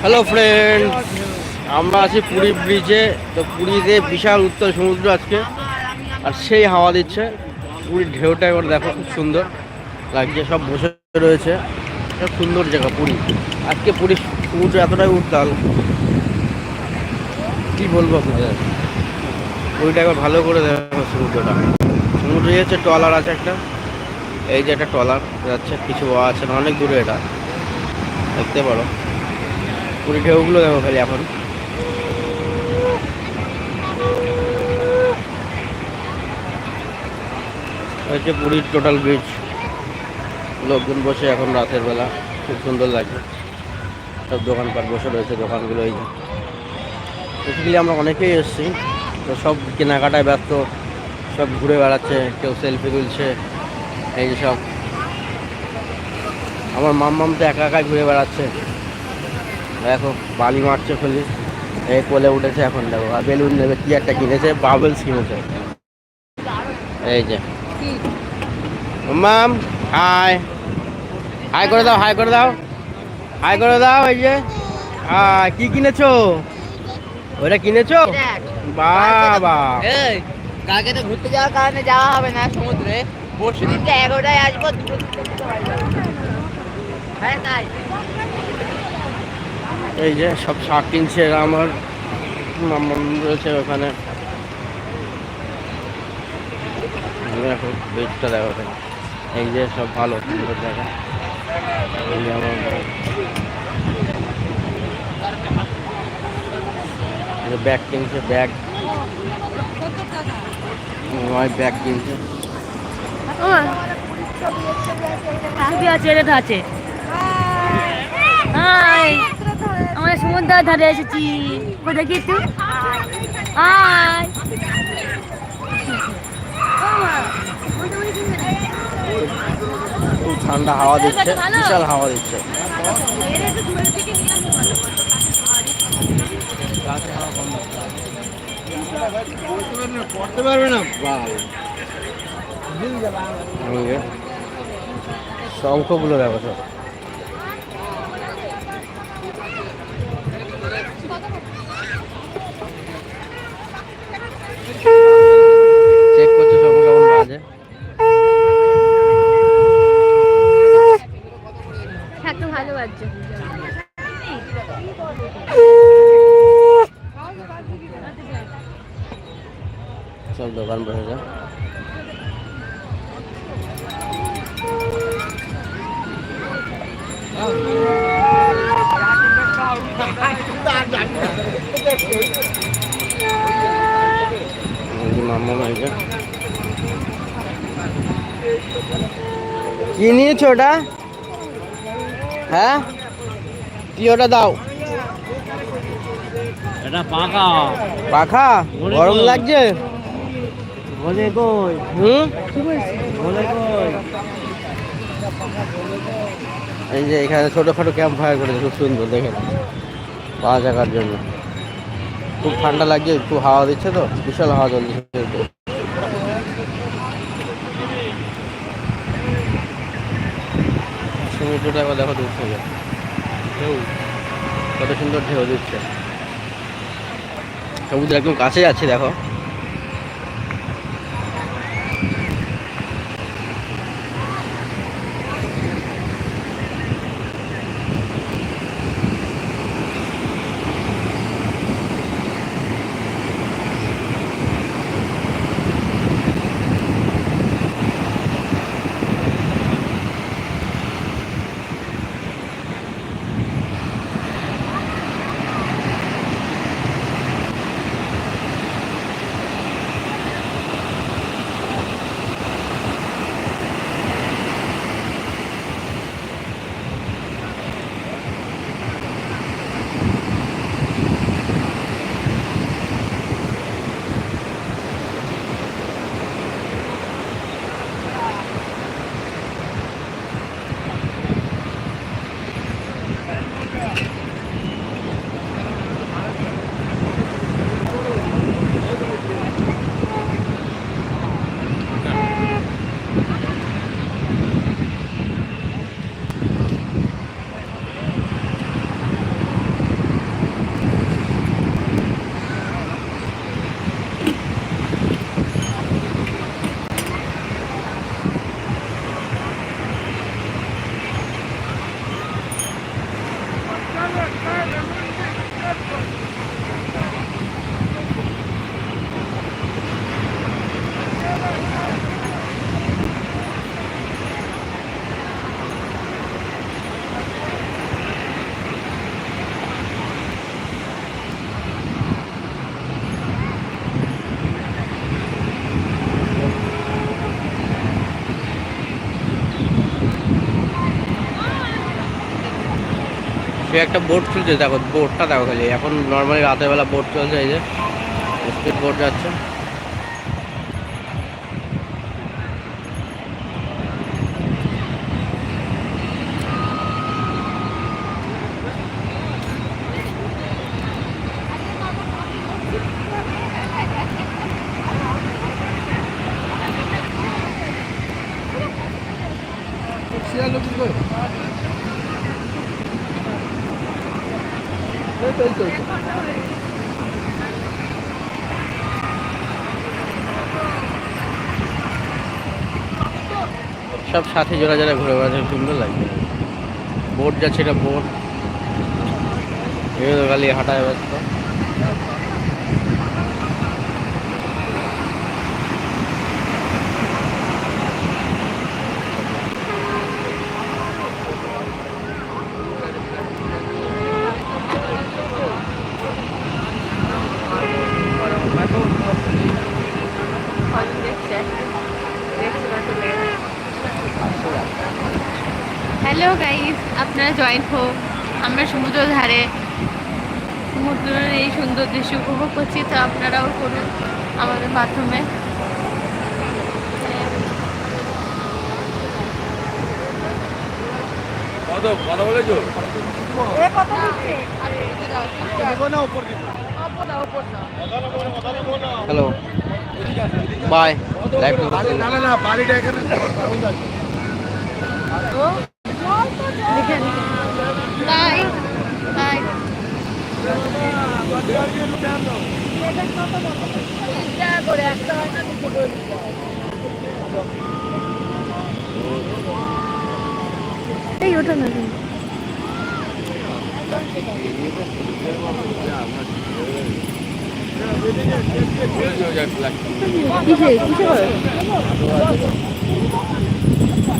Hello friend আমরা আছি পুরী ব্রিজে। তো পুরীতে বিশাল উত্তর সমুদ্র আজকে। আর সেই হাওয়া দিচ্ছে। পুরীর ঢেউটা এবার দেখো, খুব সুন্দর লাগছে। সব বসে রয়েছে। খুব সুন্দর জায়গা পুরী। আজকে পুরীর সমুদ্র এতটাই উত্তাল। কি বলব আপনাদের? পুরীটা একবার ভালো করে দেখো সমুদ্রটা। সমুদ্রে হচ্ছে ট্রলার আছে একটা। এই যে একটা ট্রলার, যাচ্ছে, কিছু আছে না, অনেক দূরে এটা। দেখতে পারো। পুরী ঢেউগুলো দেখো খালি এখন। হচ্ছে পুরীর টোটাল ব্রিজ লোকজন বসে এখন রাতের বেলা, খুব সুন্দর লাগে। সব দোকানপাট বসে রয়েছে, দোকানগুলো এই বেসিক্যালি আমরা অনেকেই এসেছি, তো সব কেনাকাটায় ব্যস্ত, সব ঘুরে বেড়াচ্ছে, কেউ সেলফি তুলছে, এই সব। আমার মাম্মাম তো একা একাই ঘুরে বেড়াচ্ছে। দেখো বালি মারছে খুলি। এই কোলে উঠেছে এখন দেখো, আর বেলুন নেবে, কি একটা কিনেছে? বাবলস কিনেছে। এই যে। মাম, হাই। হাই করে দাও, হাই করে দাও। হাই করে দাও, এই যে। কি কিনেছো? ওটা কিনেছো? বাবা। কালকে তো ঘুরতে যাওয়ার কারণে যাওয়া হবে না সমুদ্রে। পরশু দিনকে এগারোটায় আসব। হ্যাঁ তাই। এই যে সব শাক কিনছে আমার মাম্মাম রয়েছে ওখানে। দেখো বেচটা দেখো। এই যে সব ভালো, সুন্দর জায়গা। ব্যাগ কিনছে, ব্যাগ। ব্যাগ কিনছে। আছে আছে আমরা সমুদ্রের ধারে এসেছি। কোথায় কি একটু। হাই খুব ঠান্ডা হাওয়া দিচ্ছে বিশাল হাওয়া দিচ্ছে। পারবে না। শঙ্খগুলো দেখো সব। দোকান বসেছে কি নিয়েছো ওটা? হ্যাঁ? কি ওটা দাও? এটা পাকা। পাখা? গরম লাগছে? বলে কই? হুম? বলে কই? এই যে এখানে ছোটোখাটো ক্যাম্প ফায়ার করেছে খুব সুন্দর দেখে পাওয়া জায়গার জন্য। খুব ঠান্ডা লাগছে খুব হাওয়া দিচ্ছে তো বিশাল হাওয়া চলছে সমুদ্রটা একবার দেখো দূর থেকে। ঢেউ কত সুন্দর ঢেউ দিচ্ছে। সমুদ্র একদম কাছে আছে দেখো। সে একটা বোট চলছে দেখো বোটটা দেখো খালি। এখন নর্মালি রাতের বেলা বোট চলছে, এই যে স্পিড বোট যাচ্ছে। সব সাথে জোড়া জোড়া ঘুরে বেড়াতে সুন্দর লাগছে। বোট যাচ্ছে, এটা বোট। তো খালি হাঁটায় ব্যস্ত। হ্যালো গাইস আপনারা জয়েন হোক। আমরা সমুদ্র ধারে সমুদ্রের এই সুন্দর দৃশ্য উপভোগ করছি তো আপনারাও করুন আমাদের মাধ্যমে। Hello bye live bye bye এই ওঠো না তুমি। কিসে কিসে করে